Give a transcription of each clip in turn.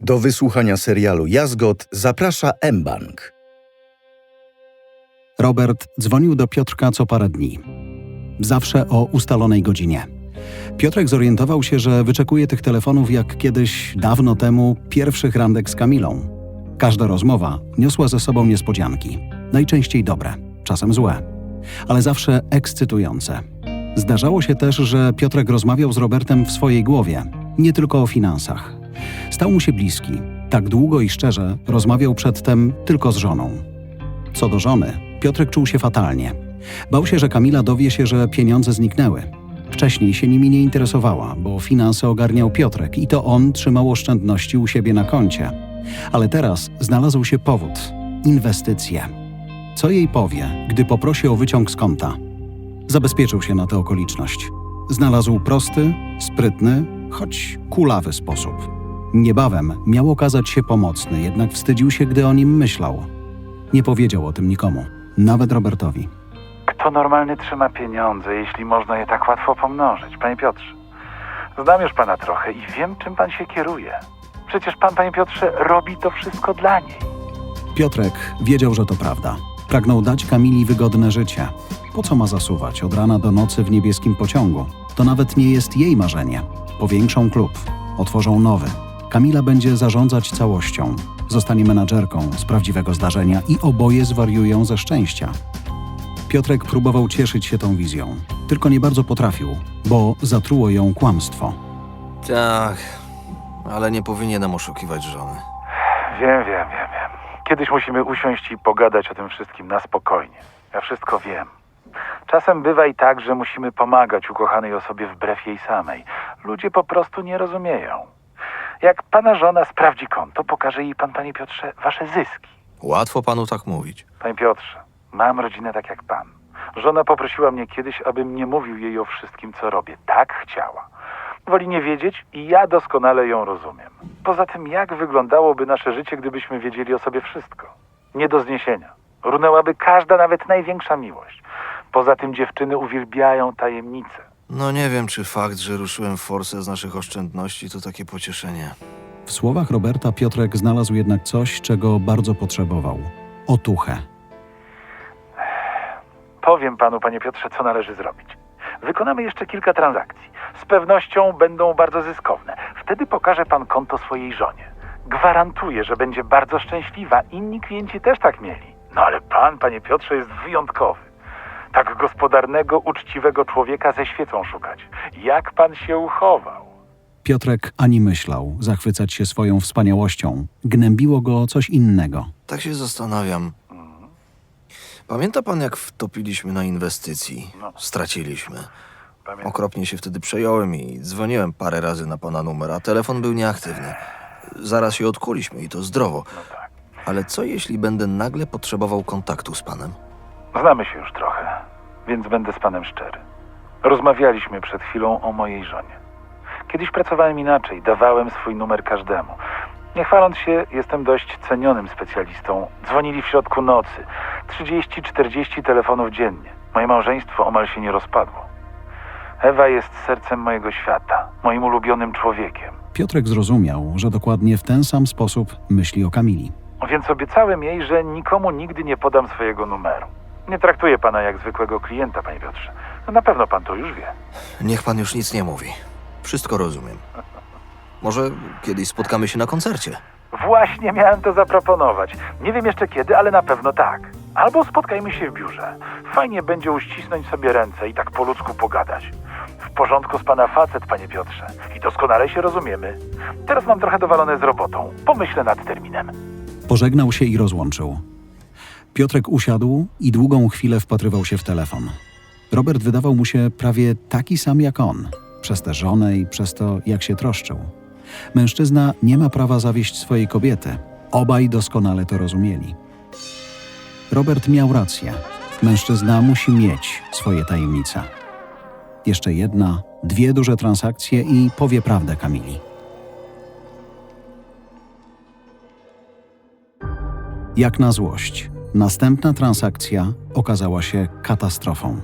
Do wysłuchania serialu Jazgot zaprasza mBank. Robert dzwonił do Piotrka co parę dni. Zawsze o ustalonej godzinie. Piotrek zorientował się, że wyczekuje tych telefonów jak kiedyś, dawno temu, pierwszych randek z Kamilą. Każda rozmowa niosła ze sobą niespodzianki. Najczęściej dobre, czasem złe, ale zawsze ekscytujące. Zdarzało się też, że Piotrek rozmawiał z Robertem w swojej głowie, nie tylko o finansach. Stał mu się bliski. Tak długo i szczerze rozmawiał przedtem tylko z żoną. Co do żony, Piotrek czuł się fatalnie. Bał się, że Kamila dowie się, że pieniądze zniknęły. Wcześniej się nimi nie interesowała, bo finanse ogarniał Piotrek i to on trzymał oszczędności u siebie na koncie. Ale teraz znalazł się powód inwestycje. Co jej powie, gdy poprosi o wyciąg z konta? Zabezpieczył się na tę okoliczność. Znalazł prosty, sprytny, choć kulawy sposób. Niebawem miał okazać się pomocny, jednak wstydził się, gdy o nim myślał. Nie powiedział o tym nikomu, nawet Robertowi. Kto normalny trzyma pieniądze, jeśli można je tak łatwo pomnożyć, panie Piotrze? Znam już pana trochę i wiem, czym pan się kieruje. Przecież pan, panie Piotrze, robi to wszystko dla niej. Piotrek wiedział, że to prawda. Pragnął dać Kamili wygodne życie. Po co ma zasuwać od rana do nocy w niebieskim pociągu? To nawet nie jest jej marzenie. Powiększą klub, otworzą nowy. Kamila będzie zarządzać całością. Zostanie menadżerką z prawdziwego zdarzenia i oboje zwariują ze szczęścia. Piotrek próbował cieszyć się tą wizją, tylko nie bardzo potrafił, bo zatruło ją kłamstwo. Tak, ale nie powinienem oszukiwać żony. Wiem, wiem, wiem, wiem. Kiedyś musimy usiąść i pogadać o tym wszystkim na spokojnie. Ja wszystko wiem. Czasem bywa i tak, że musimy pomagać ukochanej osobie wbrew jej samej. Ludzie po prostu nie rozumieją. Jak pana żona sprawdzi konto, pokaże jej pan, panie Piotrze, wasze zyski. Łatwo panu tak mówić. Panie Piotrze, mam rodzinę tak jak pan. Żona poprosiła mnie kiedyś, abym nie mówił jej o wszystkim, co robię. Tak chciała. Woli nie wiedzieć i ja doskonale ją rozumiem. Poza tym, jak wyglądałoby nasze życie, gdybyśmy wiedzieli o sobie wszystko? Nie do zniesienia. Runęłaby każda, nawet największa miłość. Poza tym dziewczyny uwielbiają tajemnice. No nie wiem, czy fakt, że ruszyłem w forsę z naszych oszczędności, to takie pocieszenie. W słowach Roberta Piotrek znalazł jednak coś, czego bardzo potrzebował otuchę. Powiem panu, panie Piotrze, co należy zrobić. Wykonamy jeszcze kilka transakcji. Z pewnością będą bardzo zyskowne. Wtedy pokaże pan konto swojej żonie. Gwarantuję, że będzie bardzo szczęśliwa. Inni klienci też tak mieli. No ale pan, panie Piotrze, jest wyjątkowy. Tak gospodarnego, uczciwego człowieka ze świecą szukać. Jak pan się uchował? Piotrek ani myślał zachwycać się swoją wspaniałością. Gnębiło go coś innego. Tak się zastanawiam. Pamięta pan, jak wtopiliśmy na inwestycji? No. Straciliśmy. Pamiętam. Okropnie się wtedy przejąłem i dzwoniłem parę razy na pana numer, a telefon był nieaktywny. Zaraz się odkuliśmy i to zdrowo. No tak. Ale co jeśli będę nagle potrzebował kontaktu z panem? Znamy się już trochę, więc będę z panem szczery. Rozmawialiśmy przed chwilą o mojej żonie. Kiedyś pracowałem inaczej, dawałem swój numer każdemu. Nie chwaląc się, jestem dość cenionym specjalistą. Dzwonili w środku nocy. 30-40 telefonów dziennie. Moje małżeństwo omal się nie rozpadło. Ewa jest sercem mojego świata, moim ulubionym człowiekiem. Piotrek zrozumiał, że dokładnie w ten sam sposób myśli o Kamili. Więc obiecałem jej, że nikomu nigdy nie podam swojego numeru. Nie traktuję pana jak zwykłego klienta, panie Piotrze. No na pewno pan to już wie. Niech pan już nic nie mówi. Wszystko rozumiem. Może kiedyś spotkamy się na koncercie? Właśnie miałem to zaproponować. Nie wiem jeszcze kiedy, ale na pewno tak. Albo spotkajmy się w biurze. Fajnie będzie uścisnąć sobie ręce i tak po ludzku pogadać. W porządku z pana facet, panie Piotrze. I doskonale się rozumiemy. Teraz mam trochę dowalone z robotą. Pomyślę nad terminem. Pożegnał się i rozłączył. Piotrek usiadł i długą chwilę wpatrywał się w telefon. Robert wydawał mu się prawie taki sam jak on, przez tę żonę i przez to, jak się troszczył. Mężczyzna nie ma prawa zawieść swojej kobiety. Obaj doskonale to rozumieli. Robert miał rację. Mężczyzna musi mieć swoje tajemnice. Jeszcze jedna, dwie duże transakcje i powie prawdę Kamili. Jak na złość, następna transakcja okazała się katastrofą.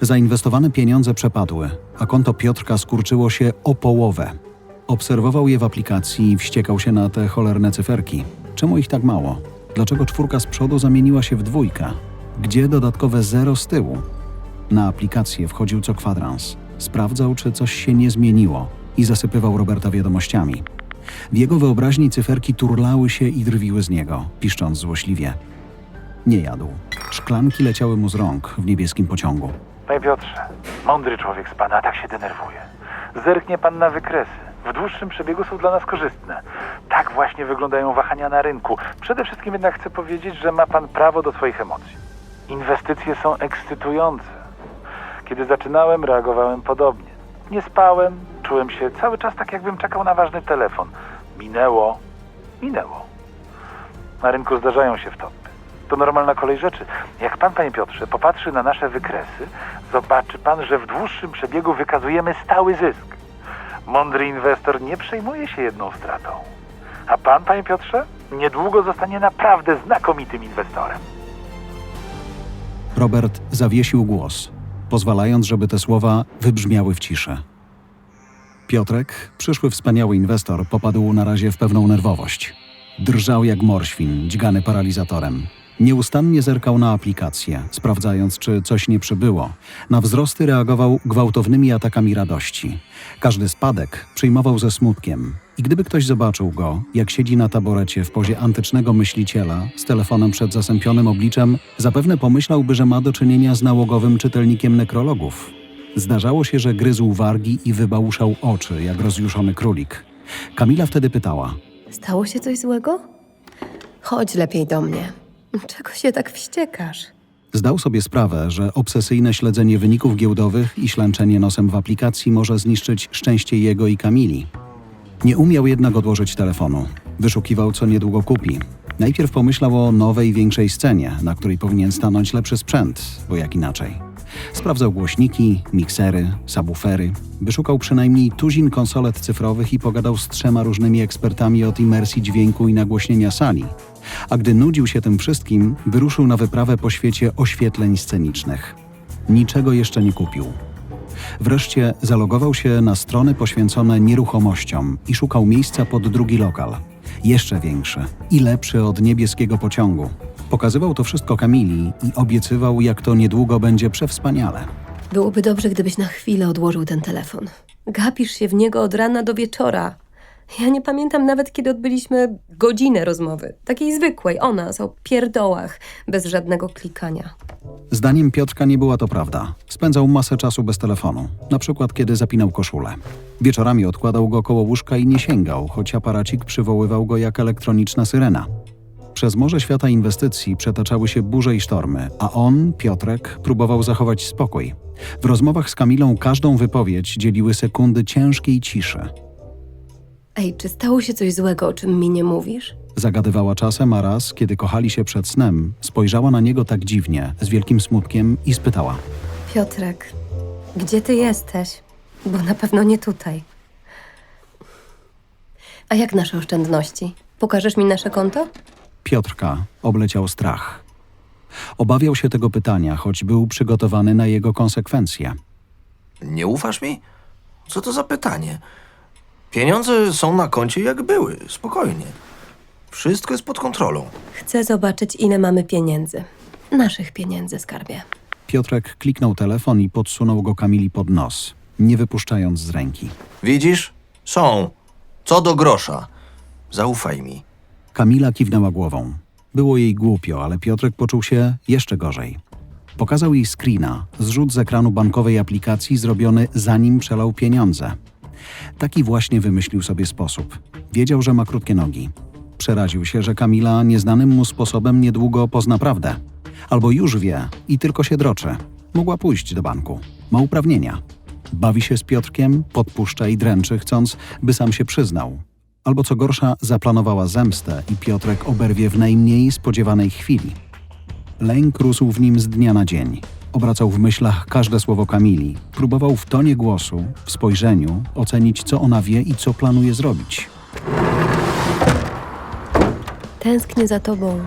Zainwestowane pieniądze przepadły, a konto Piotrka skurczyło się o połowę. Obserwował je w aplikacji i wściekał się na te cholerne cyferki. Czemu ich tak mało? Dlaczego czwórka z przodu zamieniła się w dwójkę? Gdzie dodatkowe zero z tyłu? Na aplikację wchodził co kwadrans. Sprawdzał, czy coś się nie zmieniło i zasypywał Roberta wiadomościami. W jego wyobraźni cyferki turlały się i drwiły z niego, piszcząc złośliwie. Nie jadł. Szklanki leciały mu z rąk w niebieskim pociągu. Panie Piotrze, mądry człowiek z pana, a tak się denerwuje. Zerknie pan na wykresy. W dłuższym przebiegu są dla nas korzystne. Tak właśnie wyglądają wahania na rynku. Przede wszystkim jednak chcę powiedzieć, że ma pan prawo do swoich emocji. Inwestycje są ekscytujące. Kiedy zaczynałem, reagowałem podobnie. Nie spałem, czułem się cały czas tak, jakbym czekał na ważny telefon. Minęło, minęło. Na rynku zdarzają się wtopy. To normalna kolej rzeczy. Jak pan, panie Piotrze, popatrzy na nasze wykresy, zobaczy pan, że w dłuższym przebiegu wykazujemy stały zysk. Mądry inwestor nie przejmuje się jedną stratą. A pan, panie Piotrze, niedługo zostanie naprawdę znakomitym inwestorem. Robert zawiesił głos, pozwalając, żeby te słowa wybrzmiały w ciszy. Piotrek, przyszły wspaniały inwestor, popadł na razie w pewną nerwowość. Drżał jak morświn, dźgany paralizatorem. Nieustannie zerkał na aplikację, sprawdzając, czy coś nie przybyło. Na wzrosty reagował gwałtownymi atakami radości. Każdy spadek przyjmował ze smutkiem. I gdyby ktoś zobaczył go, jak siedzi na taborecie w pozie antycznego myśliciela, z telefonem przed zasępionym obliczem, zapewne pomyślałby, że ma do czynienia z nałogowym czytelnikiem nekrologów. Zdarzało się, że gryzł wargi i wybałuszał oczy, jak rozjuszony królik. Kamila wtedy pytała – Stało się coś złego? Chodź lepiej do mnie. Czego się tak wściekasz? Zdał sobie sprawę, że obsesyjne śledzenie wyników giełdowych i ślęczenie nosem w aplikacji może zniszczyć szczęście jego i Kamili. Nie umiał jednak odłożyć telefonu. Wyszukiwał, co niedługo kupi. Najpierw pomyślał o nowej, większej scenie, na której powinien stanąć lepszy sprzęt, bo jak inaczej. Sprawdzał głośniki, miksery, subwoofery. Wyszukał przynajmniej tuzin konsolet cyfrowych i pogadał z trzema różnymi ekspertami od imersji dźwięku i nagłośnienia sali. A gdy nudził się tym wszystkim, wyruszył na wyprawę po świecie oświetleń scenicznych. Niczego jeszcze nie kupił. Wreszcie zalogował się na strony poświęcone nieruchomościom i szukał miejsca pod drugi lokal. Jeszcze większy i lepszy od niebieskiego pociągu. Pokazywał to wszystko Kamili i obiecywał, jak to niedługo będzie przewspaniale. Byłoby dobrze, gdybyś na chwilę odłożył ten telefon. Gapisz się w niego od rana do wieczora. Ja nie pamiętam nawet, kiedy odbyliśmy godzinę rozmowy. Takiej zwykłej, o nas, o pierdołach, bez żadnego klikania. Zdaniem Piotrka nie była to prawda. Spędzał masę czasu bez telefonu, na przykład kiedy zapinał koszulę. Wieczorami odkładał go koło łóżka i nie sięgał, choć aparacik przywoływał go jak elektroniczna syrena. Przez morze świata inwestycji przetaczały się burze i sztormy, a on, Piotrek, próbował zachować spokój. W rozmowach z Kamilą każdą wypowiedź dzieliły sekundy ciężkiej ciszy. Ej, czy stało się coś złego, o czym mi nie mówisz? Zagadywała czasem, a raz, kiedy kochali się przed snem, spojrzała na niego tak dziwnie, z wielkim smutkiem i spytała. Piotrek, gdzie ty jesteś? Bo na pewno nie tutaj. A jak nasze oszczędności? Pokażesz mi nasze konto? Piotrka obleciał strach. Obawiał się tego pytania, choć był przygotowany na jego konsekwencje. Nie ufasz mi? Co to za pytanie? Pieniądze są na koncie jak były, spokojnie. Wszystko jest pod kontrolą. Chcę zobaczyć, ile mamy pieniędzy. Naszych pieniędzy, skarbie. Piotrek kliknął telefon i podsunął go Kamili pod nos, nie wypuszczając z ręki. Widzisz? Są. Co do grosza. Zaufaj mi. Kamila kiwnęła głową. Było jej głupio, ale Piotrek poczuł się jeszcze gorzej. Pokazał jej screena, zrzut z ekranu bankowej aplikacji zrobiony zanim przelał pieniądze. Taki właśnie wymyślił sobie sposób. Wiedział, że ma krótkie nogi. Przeraził się, że Kamila nieznanym mu sposobem niedługo pozna prawdę. Albo już wie i tylko się droczy. Mogła pójść do banku. Ma uprawnienia. Bawi się z Piotrkiem, podpuszcza i dręczy, chcąc, by sam się przyznał. Albo co gorsza, zaplanowała zemstę i Piotrek oberwie w najmniej spodziewanej chwili. Lęk rósł w nim z dnia na dzień. Obracał w myślach każde słowo Kamili. Próbował w tonie głosu, w spojrzeniu ocenić, co ona wie i co planuje zrobić. Tęsknię za tobą.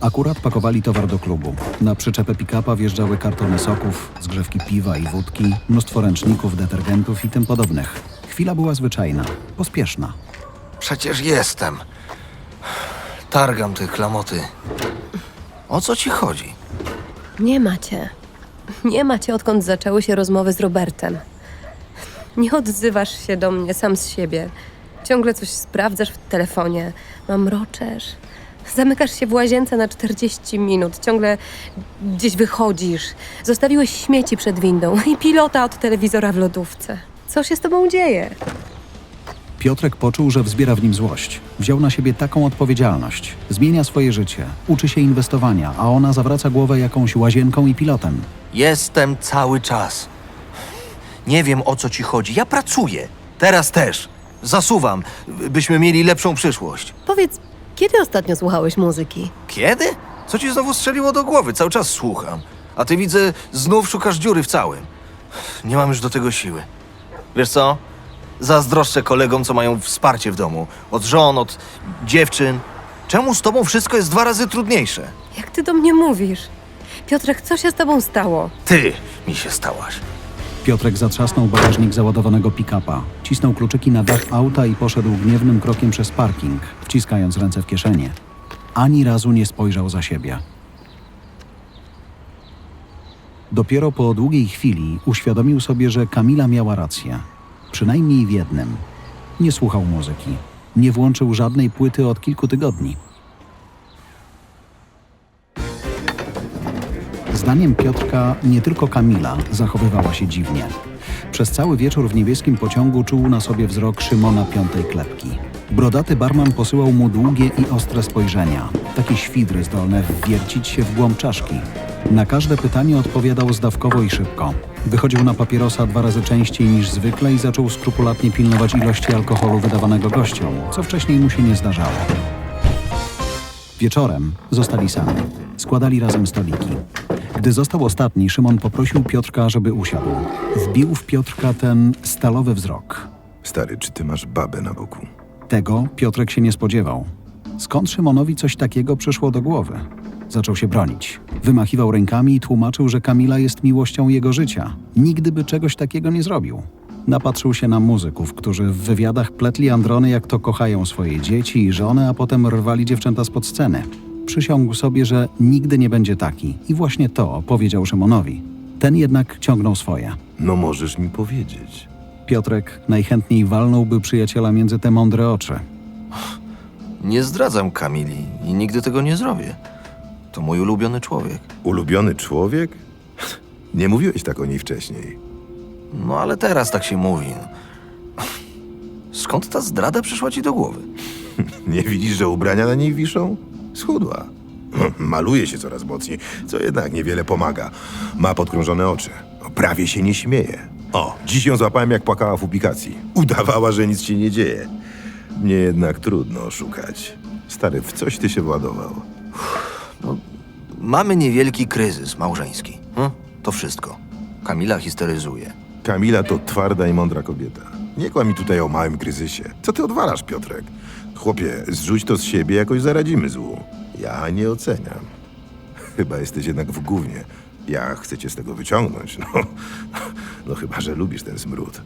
Akurat pakowali towar do klubu. Na przyczepę pick-upa wjeżdżały kartony soków, zgrzewki piwa i wódki, mnóstwo ręczników, detergentów i tym podobnych. Chwila była zwyczajna, pospieszna. Przecież jestem. Targam te klamoty. O co ci chodzi? Nie macie. Nie macie, odkąd zaczęły się rozmowy z Robertem. Nie odzywasz się do mnie sam z siebie. Ciągle coś sprawdzasz w telefonie. Mamroczesz. Zamykasz się w łazience na 40 minut. Ciągle gdzieś wychodzisz. Zostawiłeś śmieci przed windą i pilota od telewizora w lodówce. Co się z tobą dzieje? Piotrek poczuł, że wzbiera w nim złość. Wziął na siebie taką odpowiedzialność. Zmienia swoje życie, uczy się inwestowania, a ona zawraca głowę jakąś łazienką i pilotem. Jestem cały czas. Nie wiem o co ci chodzi. Ja pracuję. Teraz też. Zasuwam, byśmy mieli lepszą przyszłość. Powiedz, kiedy ostatnio słuchałeś muzyki? Kiedy? Co ci znowu strzeliło do głowy? Cały czas słucham. A ty widzę, znów szukasz dziury w całym. Nie mam już do tego siły. Wiesz co? Zazdroszczę kolegom, co mają wsparcie w domu. Od żon, od dziewczyn. Czemu z tobą wszystko jest dwa razy trudniejsze? Jak ty do mnie mówisz? Piotrek, co się z tobą stało? Ty mi się stałaś. Piotrek zatrzasnął bagażnik załadowanego pick-upa, cisnął kluczyki na dach auta i poszedł gniewnym krokiem przez parking, wciskając ręce w kieszenie. Ani razu nie spojrzał za siebie. Dopiero po długiej chwili uświadomił sobie, że Kamila miała rację. Przynajmniej w jednym. Nie słuchał muzyki. Nie włączył żadnej płyty od kilku tygodni. Zdaniem Piotrka nie tylko Kamila zachowywała się dziwnie. Przez cały wieczór w niebieskim pociągu czuł na sobie wzrok Szymona Piątej Klepki. Brodaty barman posyłał mu długie i ostre spojrzenia, takie świdry zdolne wwiercić się w głąb czaszki. Na każde pytanie odpowiadał zdawkowo i szybko. Wychodził na papierosa dwa razy częściej niż zwykle i zaczął skrupulatnie pilnować ilości alkoholu wydawanego gościom, co wcześniej mu się nie zdarzało. Wieczorem zostali sami. Składali razem stoliki. Gdy został ostatni, Szymon poprosił Piotrka, żeby usiadł. Wbił w Piotrka ten stalowy wzrok. Stary, czy ty masz babę na boku? Tego Piotrek się nie spodziewał. Skąd Szymonowi coś takiego przyszło do głowy? Zaczął się bronić. Wymachiwał rękami i tłumaczył, że Kamila jest miłością jego życia. Nigdy by czegoś takiego nie zrobił. Napatrzył się na muzyków, którzy w wywiadach pletli androny, jak to kochają swoje dzieci i żony, a potem rwali dziewczęta spod sceny. Przysiągł sobie, że nigdy nie będzie taki i właśnie to powiedział Szymonowi. Ten jednak ciągnął swoje. No możesz mi powiedzieć. Piotrek najchętniej walnąłby przyjaciela między te mądre oczy. Nie zdradzam Kamili i nigdy tego nie zrobię. To mój ulubiony człowiek. Ulubiony człowiek? Nie mówiłeś tak o niej wcześniej. No ale teraz tak się mówi. Skąd ta zdrada przyszła ci do głowy? Nie widzisz, że ubrania na niej wiszą? Schudła. Maluje się coraz mocniej, co jednak niewiele pomaga. Ma podkrążone oczy. Prawie się nie śmieje. O, dziś ją złapałem jak płakała w publikacji. Udawała, że nic się nie dzieje. Mnie jednak trudno oszukać. Stary, w coś ty się władował. Mamy niewielki kryzys małżeński. Hm? To wszystko. Kamila histeryzuje. Kamila to twarda i mądra kobieta. Nie kłam mi tutaj o małym kryzysie. Co ty odwalasz, Piotrek? Chłopie, zrzuć to z siebie, jakoś zaradzimy złu. Ja nie oceniam. Chyba jesteś jednak w gównie. Ja chcę cię z tego wyciągnąć, no. No chyba, że lubisz ten smród.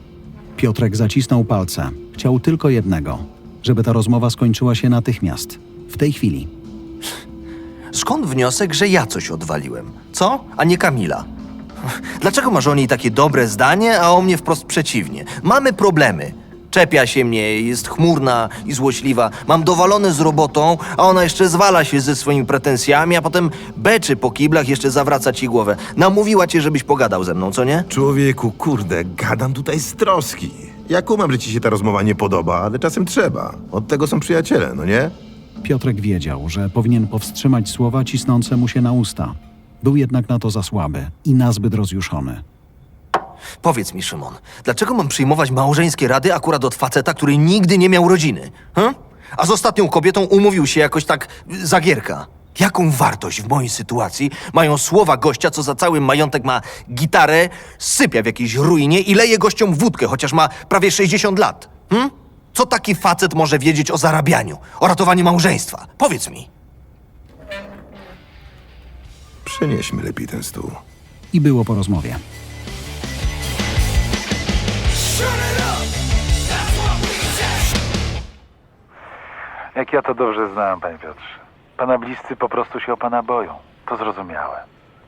Piotrek zacisnął palce. Chciał tylko jednego: żeby ta rozmowa skończyła się natychmiast. W tej chwili. Skąd wniosek, że ja coś odwaliłem? Co? A nie Kamila? Dlaczego masz o niej takie dobre zdanie, a o mnie wprost przeciwnie? Mamy problemy. Czepia się mnie, jest chmurna i złośliwa. Mam dowalone z robotą, a ona jeszcze zwala się ze swoimi pretensjami, a potem beczy po kiblach, jeszcze zawraca ci głowę. Namówiła cię, żebyś pogadał ze mną, co nie? Człowieku, kurde, gadam tutaj z troski. Ja kumam, że ci się ta rozmowa nie podoba, ale czasem trzeba. Od tego są przyjaciele, no nie? Piotrek wiedział, że powinien powstrzymać słowa cisnące mu się na usta. Był jednak na to za słaby i nazbyt rozjuszony. Powiedz mi, Szymon, dlaczego mam przyjmować małżeńskie rady akurat od faceta, który nigdy nie miał rodziny? Hm? A z ostatnią kobietą umówił się jakoś tak zagierka. Jaką wartość w mojej sytuacji mają słowa gościa, co za cały majątek ma gitarę, sypia w jakiejś ruinie i leje gościom wódkę, chociaż ma prawie 60 lat? Hm? Co taki facet może wiedzieć o zarabianiu, o ratowaniu małżeństwa? Powiedz mi. Przenieśmy lepiej ten stół. I było po rozmowie. Jak ja to dobrze znam, panie Piotrze. Pana bliscy po prostu się o pana boją. To zrozumiałe.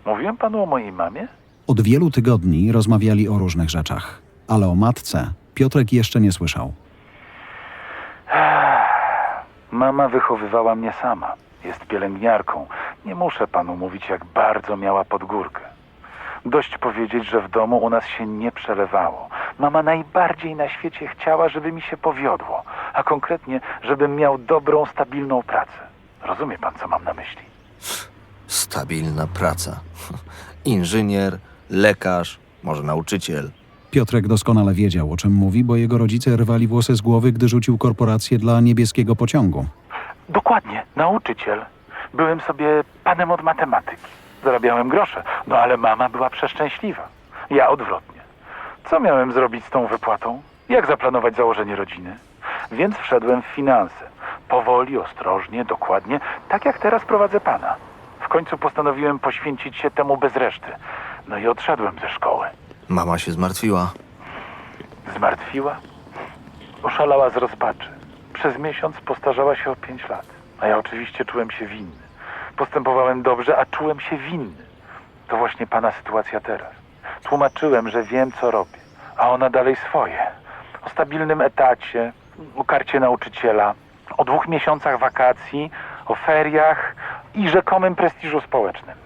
Mówiłem panu o mojej mamie? Od wielu tygodni rozmawiali o różnych rzeczach, ale o matce Piotrek jeszcze nie słyszał. Mama wychowywała mnie sama. Jest pielęgniarką. Nie muszę panu mówić, jak bardzo miała podgórkę. Dość powiedzieć, że w domu u nas się nie przelewało. Mama najbardziej na świecie chciała, żeby mi się powiodło, a konkretnie, żebym miał dobrą, stabilną pracę. Rozumie pan, co mam na myśli? Stabilna praca. Inżynier, lekarz, może nauczyciel. Piotrek doskonale wiedział, o czym mówi, bo jego rodzice rwali włosy z głowy, gdy rzucił korporację dla niebieskiego pociągu. Dokładnie, nauczyciel. Byłem sobie panem od matematyki. Zarabiałem grosze, no ale mama była przeszczęśliwa. Ja odwrotnie. Co miałem zrobić z tą wypłatą? Jak zaplanować założenie rodziny? Więc wszedłem w finanse. Powoli, ostrożnie, dokładnie, tak jak teraz prowadzę pana. W końcu postanowiłem poświęcić się temu bez reszty. No i odszedłem ze szkoły. Mama się zmartwiła. Zmartwiła? Oszalała z rozpaczy. Przez miesiąc postarzała się o pięć lat. A ja oczywiście czułem się winny. Postępowałem dobrze, a czułem się winny. To właśnie pana sytuacja teraz. Tłumaczyłem, że wiem, co robię, a ona dalej swoje. O stabilnym etacie, o karcie nauczyciela, o dwóch miesiącach wakacji, o feriach i rzekomym prestiżu społecznym.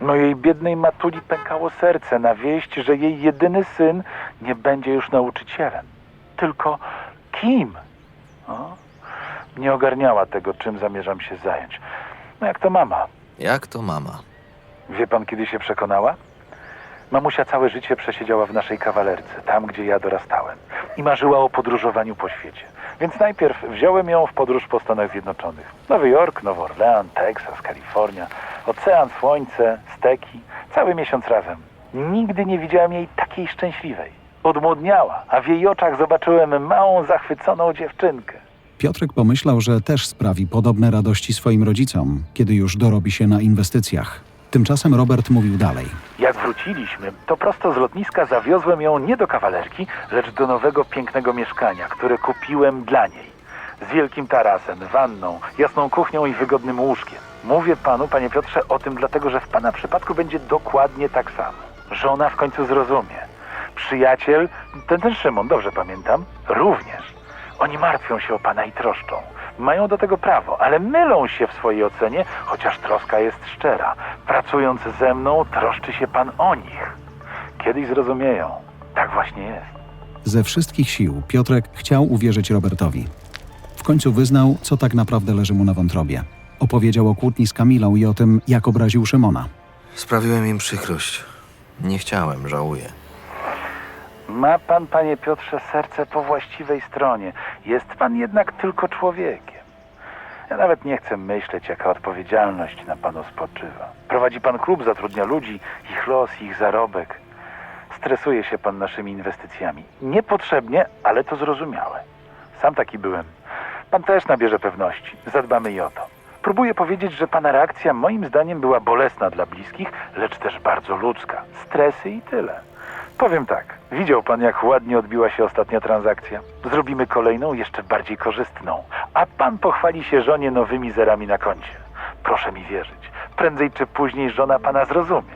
Mojej biednej matuli pękało serce na wieść, że jej jedyny syn nie będzie już nauczycielem. Tylko kim? O? Nie ogarniała tego, czym zamierzam się zająć. No jak to mama. Jak to mama? Wie pan, kiedy się przekonała? Mamusia całe życie przesiedziała w naszej kawalerce, tam gdzie ja dorastałem. I marzyła o podróżowaniu po świecie. Więc najpierw wziąłem ją w podróż po Stanach Zjednoczonych. Nowy Jork, Nowy Orlean, Teksas, Kalifornia. Ocean, słońce, steki. Cały miesiąc razem. Nigdy nie widziałem jej takiej szczęśliwej. Odmłodniała, a w jej oczach zobaczyłem małą, zachwyconą dziewczynkę. Piotrek pomyślał, że też sprawi podobne radości swoim rodzicom, kiedy już dorobi się na inwestycjach. Tymczasem Robert mówił dalej. Jak wróciliśmy, to prosto z lotniska zawiozłem ją nie do kawalerki, lecz do nowego, pięknego mieszkania, które kupiłem dla niej. Z wielkim tarasem, wanną, jasną kuchnią i wygodnym łóżkiem. Mówię panu, panie Piotrze, o tym dlatego, że w pana przypadku będzie dokładnie tak samo. Żona w końcu zrozumie. Przyjaciel, ten ten Szymon, dobrze pamiętam, również. Oni martwią się o pana i troszczą. Mają do tego prawo, ale mylą się w swojej ocenie, chociaż troska jest szczera. Pracując ze mną, troszczy się pan o nich. Kiedyś zrozumieją. Tak właśnie jest. Ze wszystkich sił Piotrek chciał uwierzyć Robertowi. W końcu wyznał, co tak naprawdę leży mu na wątrobie. Opowiedział o kłótni z Kamilą i o tym, jak obraził Szymona. Sprawiłem im przykrość. Nie chciałem, żałuję. Ma pan, panie Piotrze, serce po właściwej stronie. Jest pan jednak tylko człowiekiem. Ja nawet nie chcę myśleć, jaka odpowiedzialność na panu spoczywa. Prowadzi pan klub, zatrudnia ludzi, ich los, ich zarobek. Stresuje się pan naszymi inwestycjami. Niepotrzebnie, ale to zrozumiałe. Sam taki byłem. Pan też nabierze pewności. Zadbamy i o to. Próbuję powiedzieć, że pana reakcja moim zdaniem była bolesna dla bliskich, lecz też bardzo ludzka. Stresy i tyle. Powiem tak, widział pan jak ładnie odbiła się ostatnia transakcja. Zrobimy kolejną, jeszcze bardziej korzystną. A pan pochwali się żonie nowymi zerami na koncie. Proszę mi wierzyć, prędzej czy później żona pana zrozumie.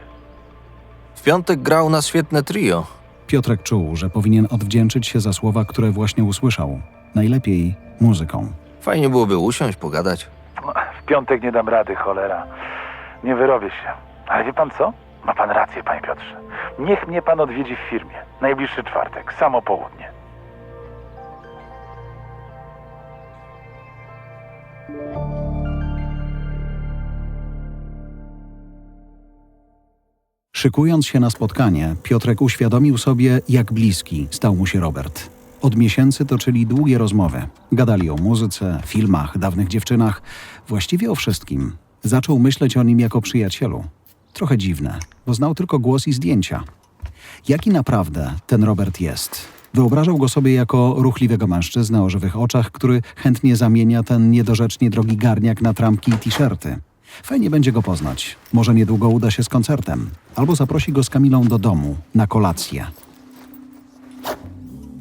W piątek grał na świetne trio. Piotrek czuł, że powinien odwdzięczyć się za słowa, które właśnie usłyszał. Najlepiej muzyką. Fajnie byłoby usiąść, pogadać. W piątek nie dam rady, cholera. Nie wyrobię się. Ale wie pan co? Ma pan rację, panie Piotrze. Niech mnie pan odwiedzi w firmie. Najbliższy czwartek, samo południe. Szykując się na spotkanie, Piotrek uświadomił sobie, jak bliski stał mu się Robert. Od miesięcy toczyli długie rozmowy. Gadali o muzyce, filmach, dawnych dziewczynach, właściwie o wszystkim. Zaczął myśleć o nim jako przyjacielu. Trochę dziwne, bo znał tylko głos i zdjęcia. Jaki naprawdę ten Robert jest? Wyobrażał go sobie jako ruchliwego mężczyznę o żywych oczach, który chętnie zamienia ten niedorzecznie drogi garniak na trampki i t-shirty. Fajnie będzie go poznać. Może niedługo uda się z koncertem. Albo zaprosi go z Kamilą do domu na kolację.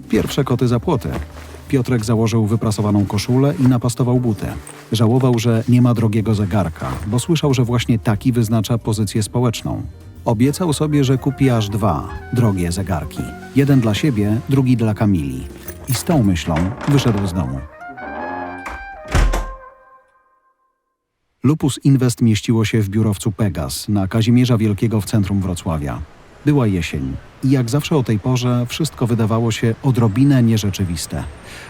Pierwsze koty za płoty. Piotrek założył wyprasowaną koszulę i napastował buty. Żałował, że nie ma drogiego zegarka, bo słyszał, że właśnie taki wyznacza pozycję społeczną. Obiecał sobie, że kupi aż dwa drogie zegarki. Jeden dla siebie, drugi dla Kamili. I z tą myślą wyszedł z domu. Lupus Invest mieściło się w biurowcu Pegas na Kazimierza Wielkiego w centrum Wrocławia. Była jesień i jak zawsze o tej porze wszystko wydawało się odrobinę nierzeczywiste.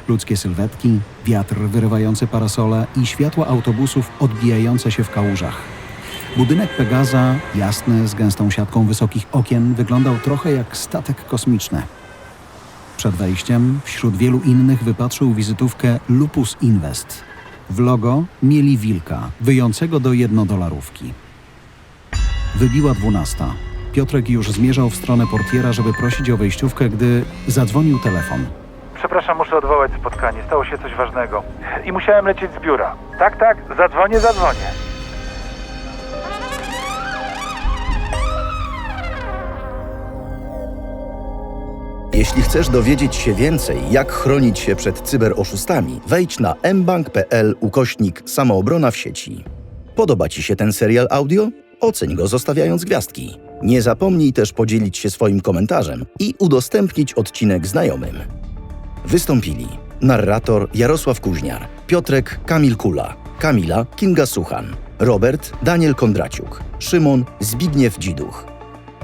Ludzkie sylwetki, wiatr wyrywający parasole i światła autobusów odbijające się w kałużach. Budynek Pegaza, jasny, z gęstą siatką wysokich okien, wyglądał trochę jak statek kosmiczny. Przed wejściem, wśród wielu innych, wypatrzył wizytówkę Lupus Invest. W logo mieli wilka, wyjącego do jednodolarówki. Wybiła dwunasta. Piotrek już zmierzał w stronę portiera, żeby prosić o wejściówkę, gdy zadzwonił telefon. Przepraszam, muszę odwołać spotkanie. Stało się coś ważnego. I musiałem lecieć z biura. Tak, tak, zadzwonię, zadzwonię. Jeśli chcesz dowiedzieć się więcej, jak chronić się przed cyberoszustami, wejdź na mbank.pl ukośnik samoobrona w sieci. Podoba Ci się ten serial audio? Oceń go zostawiając gwiazdki. Nie zapomnij też podzielić się swoim komentarzem i udostępnić odcinek znajomym. Wystąpili narrator Jarosław Kuźniar, Piotrek Kamil Kula, Kamila Kinga Suchan, Robert Daniel Kondraciuk, Szymon Zbigniew Dziduch.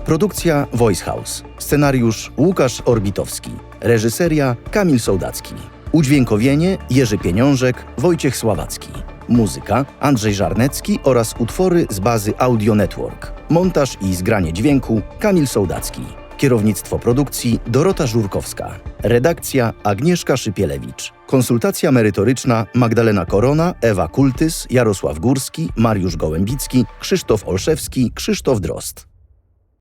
Produkcja Voice House. Scenariusz Łukasz Orbitowski. Reżyseria Kamil Sołdacki. Udźwiękowienie Jerzy Pieniążek, Wojciech Sławacki. Muzyka Andrzej Żarnecki oraz utwory z bazy Audio Network. Montaż i zgranie dźwięku Kamil Sołdacki. Kierownictwo produkcji Dorota Żurkowska. Redakcja Agnieszka Szypielewicz. Konsultacja merytoryczna Magdalena Korona, Ewa Kultys, Jarosław Górski, Mariusz Gołębicki, Krzysztof Olszewski, Krzysztof Drost.